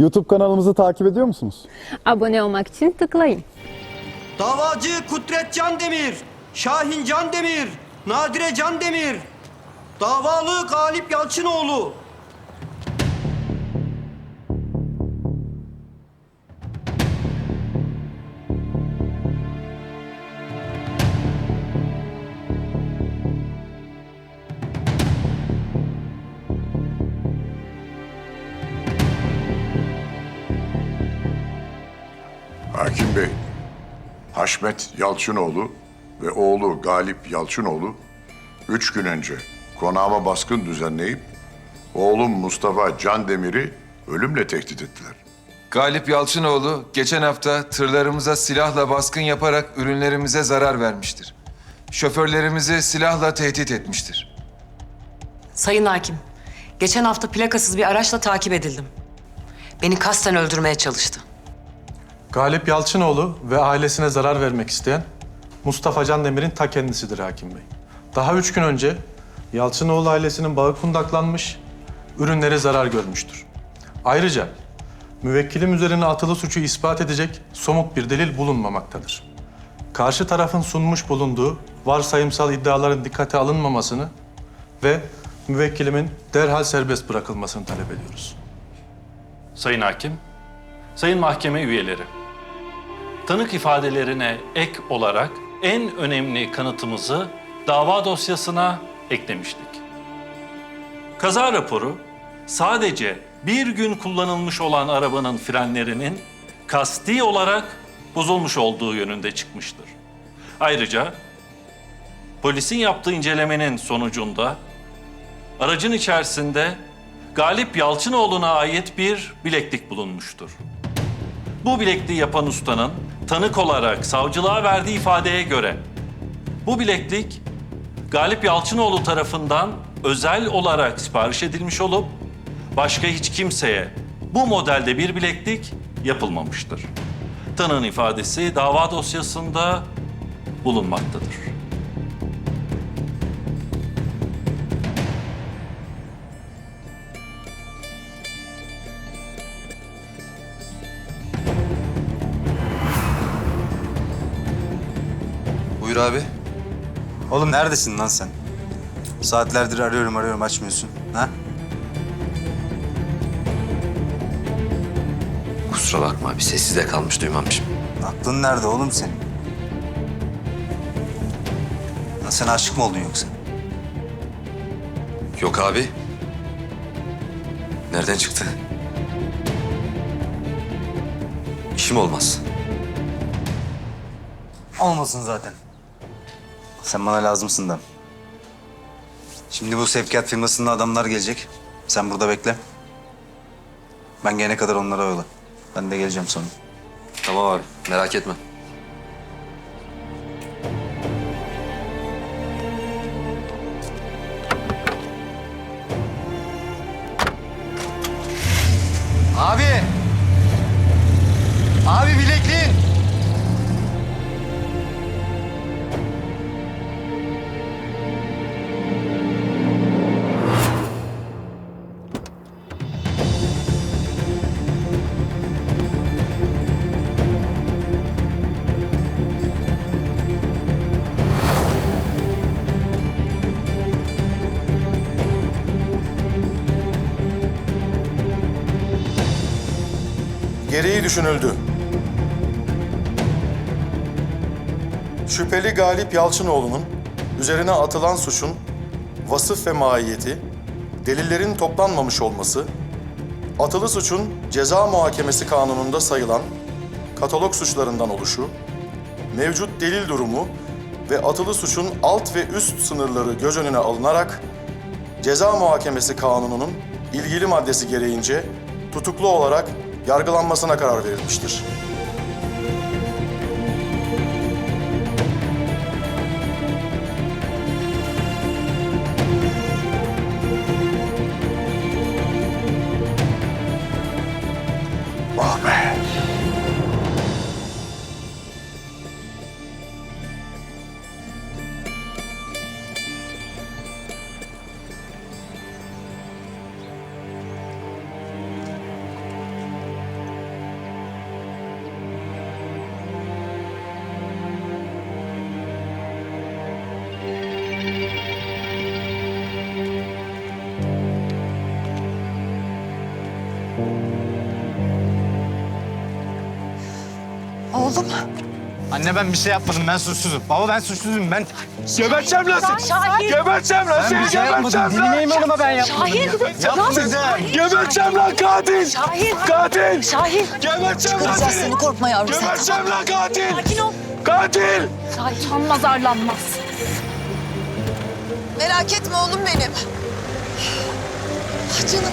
YouTube kanalımızı takip ediyor musunuz? Abone olmak için tıklayın. Davacı Kudret Can Demir, Şahin Can Demir, Nadire Can Demir, davalı Galip Yalçınoğlu. Hakim Bey, Haşmet Yalçınoğlu ve oğlu Galip Yalçınoğlu üç gün önce konağıma baskın düzenleyip oğlum Mustafa Can Demir'i ölümle tehdit ettiler. Galip Yalçınoğlu geçen hafta tırlarımıza silahla baskın yaparak ürünlerimize zarar vermiştir. Şoförlerimizi silahla tehdit etmiştir. Sayın Hakim, geçen hafta plakasız bir araçla takip edildim. Beni kasten öldürmeye çalıştı. Galip Yalçınoğlu ve ailesine zarar vermek isteyen Mustafa Can Demir'in ta kendisidir hakim bey. Daha üç gün önce Yalçınoğlu ailesinin bağı kundaklanmış, ürünleri zarar görmüştür. Ayrıca müvekkilim üzerine atılı suçu ispat edecek somut bir delil bulunmamaktadır. Karşı tarafın sunmuş bulunduğu varsayımsal iddiaların dikkate alınmamasını ve müvekkilimin derhal serbest bırakılmasını talep ediyoruz. Sayın Hakim, Sayın Mahkeme üyeleri, tanık ifadelerine ek olarak en önemli kanıtımızı dava dosyasına eklemiştik. Kaza raporu sadece bir gün kullanılmış olan arabanın frenlerinin kasti olarak bozulmuş olduğu yönünde çıkmıştır. Ayrıca polisin yaptığı incelemenin sonucunda aracın içerisinde Galip Yalçınoğlu'na ait bir bileklik bulunmuştur. Bu bilekliği yapan ustanın tanık olarak savcılığa verdiği ifadeye göre bu bileklik Galip Yalçınoğlu tarafından özel olarak sipariş edilmiş olup başka hiç kimseye bu modelde bir bileklik yapılmamıştır. Tanığın ifadesi dava dosyasında bulunmaktadır. Abi. Oğlum neredesin lan sen? Saatlerdir arıyorum arıyorum açmıyorsun. Ha? Kusura bakma abi sessiz de kalmış duymamışım. Aklın nerede oğlum senin? Lan sen aşık mı oldun yoksa? Yok abi. Nereden çıktı? İşim olmaz. Olmasın zaten. Sen bana lazımsın da. Şimdi bu sevkiyat firmasının adamlar gelecek. Sen burada bekle. Ben gelene kadar onlara oyalı. Ben de geleceğim sonra. Tamam abi merak etme. Abi! Abi bilekliğin! Gereği düşünüldü. Şüpheli Galip Yalçınoğlu'nun üzerine atılan suçun vasıf ve mahiyeti, delillerin toplanmamış olması, atılı suçun ceza muhakemesi kanununda sayılan katalog suçlarından oluşu, mevcut delil durumu ve atılı suçun alt ve üst sınırları göz önüne alınarak ceza muhakemesi kanununun ilgili maddesi gereğince tutuklu olarak yargılanmasına karar verilmiştir. Oğlum. Anne ben bir şey yapmadım. Ben suçsuzum. Baba ben suçsuzum. Ben Geberteceğim lan seni. Şahin. lan Ben bir şey yapmadım. Dinleyin hanıma ben yapmadım. Şahin. Yapmadım. Geberteceğim lan katil. Şahin. Katil. Şahin. Geberteceğim lan Çıkaracağız seni korkma yavrum sen. Geberteceğim lan katil. Sakin ol. Katil. Şahin utanmaz arlanmaz. Merak etme oğlum benim. Ah canım.